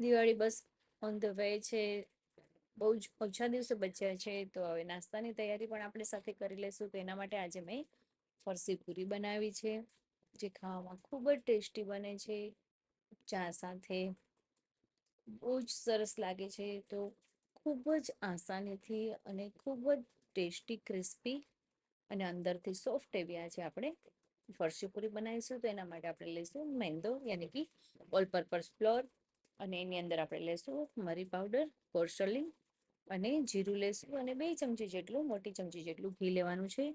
દિવાળી બસ on the way છે. બહુ જ ઓછા દિવસો બચ્યા છે તો હવે નાસ્તાની તૈયારી પણ આપણે સાથે કરી લઈશું તો એના માટે આજે મેં ફરસી પૂરી બનાવી છે, જે ખાવામાં ખૂબ જ ટેસ્ટી બને છે. ચા સાથે બહુ જ સરસ લાગે છે તો ખૂબ જ આસાનીથી અને ખૂબ જ ટેસ્ટી, ક્રિસ્પી અને અંદરથી સોફ્ટ એવી આજે આપણે ફરસી પૂરી બનાવીશું. તો એના માટે આપણે લઈશું મેંદો, યાની કે ઓલ પર્પઝ ફ્લોર. અને એની અંદર આપણે લેશું મરી પાવડર કોર્સલિંગ અને જીરું લેશું અને બે ચમચી જેટલું, મોટી ચમચી જેટલું ઘી લેવાનું છે.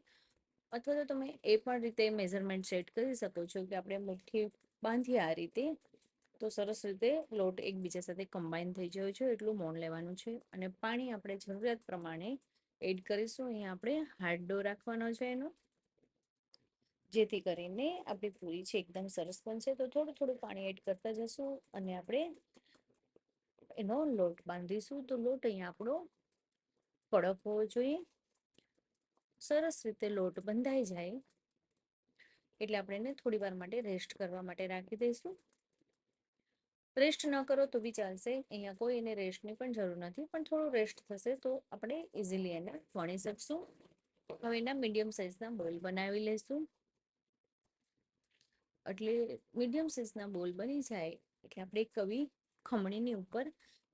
અથવા તો તમે એ પણ રીતે મેઝરમેન્ટ સેટ કરી શકો છો કે આપણે મુઠ્ઠી બાંધીએ આ રીતે, તો સરસ રીતે લોટ એકબીજા સાથે કમ્બાઈન થઈ ગયો છે, એટલું મોણ લેવાનું છે. અને પાણી આપણે જરૂરિયાત પ્રમાણે એડ કરીશું. અહીંયા આપણે હાર્ડ ડો રાખવાનો છે એનો. જેથી કરીને આપણી પૂરી છે એકદમ સરસ બનશે તો થોડું થોડું પાણી એડ કરતા જશું અને આપણે એનો લોટ બાંધીશું. તો લોટ અહીંયા આપણો કડક હોવો જોઈએ. સરસ રીતે લોટ બંધાઈ જાય. એટલે આપણે એને થોડી વાર માટે રેસ્ટ કરવા માટે રાખી દઈશું. રેસ્ટ ન કરો તો બી ચાલશે. અહીંયા કોઈ એને રેસ્ટની પણ જરૂર નથી. પણ થોડું રેસ્ટ થશે તો આપણે ઇઝીલી એને વણી શકશું. હવે એના મીડિયમ સાઇઝના બોલ બનાવી લઈશું. એટલે મીડિયમ સાઇઝના બોલ બની જાય એટલે આપણે કવિ ખમણીની ઉપર,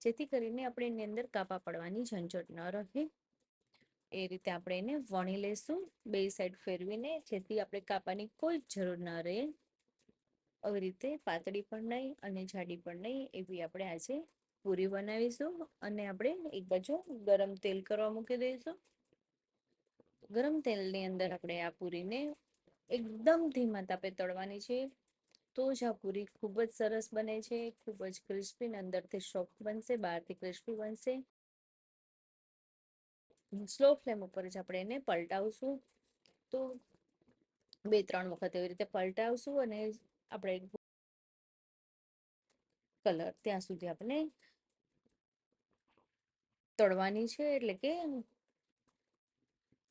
જેથી કરીને આપણે એની અંદર કાપા પડવાની ઝંઝટ ન રહે. એ રીતે આપણે એને વણી લઈશું બે સાઈડ ફેરવીને, જેથી આપણે કાપાની કોઈ જરૂર ન રહે. આવી રીતે પાતળી પણ નહીં અને જાડી પણ નહીં એવી આપણે આજે પૂરી બનાવીશું અને આપણે એક બાજુ ગરમ તેલ કરવા મૂકી દઈશું. ગરમ તેલની અંદર આપણે આ પૂરીને એકદમ ધીમા તાપે તળવાની છે. તો જ આ પૂરી ખૂબ જ સરસ બને છે, ખૂબ જ ક્રિસ્પી અંદરથી સોફ્ટ બનશે, બહારથી ક્રિસ્પી બનશે. સ્લો ફ્લેમ ઉપર જ આપણે એને પલટાવશું. તો બે, ત્રણ વખત એવી રીતે પલટાવશું અને આપણે કલર ત્યાં સુધી આપણે તળવાની છે, એટલે કે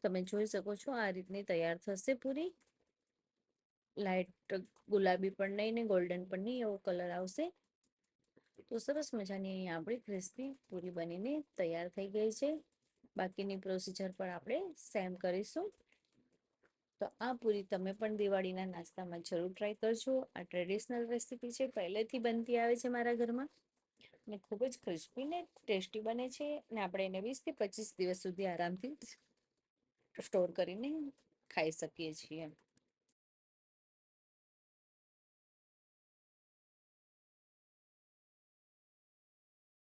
તમે જોઈ શકો છો આ રીતની તૈયાર થશે પૂરી. લાઇટ ગુલાબી પણ નહીં ને ગોલ્ડન પણ નહીં, એવો કલર આવશે. તો સરસ મજાની અહીંયા આપણી ક્રિસ્પી પૂરી બનીને તૈયાર થઈ ગઈ છે. બાકીની પ્રોસીજર પણ આપણે સેમ કરીશું. તો આ પૂરી તમે પણ દિવાળીના નાસ્તામાં જરૂર ટ્રાય કરજો. આ ટ્રેડિશનલ રેસીપી છે, પહેલેથી બનતી આવે છે મારા ઘરમાં. ને ખૂબ જ ક્રિસ્પી ને ટેસ્ટી બને છે. અને આપણે એને વીસથી પચીસ દિવસ સુધી આરામથી સ્ટોર કરીને ખાઈ શકીએ છીએ.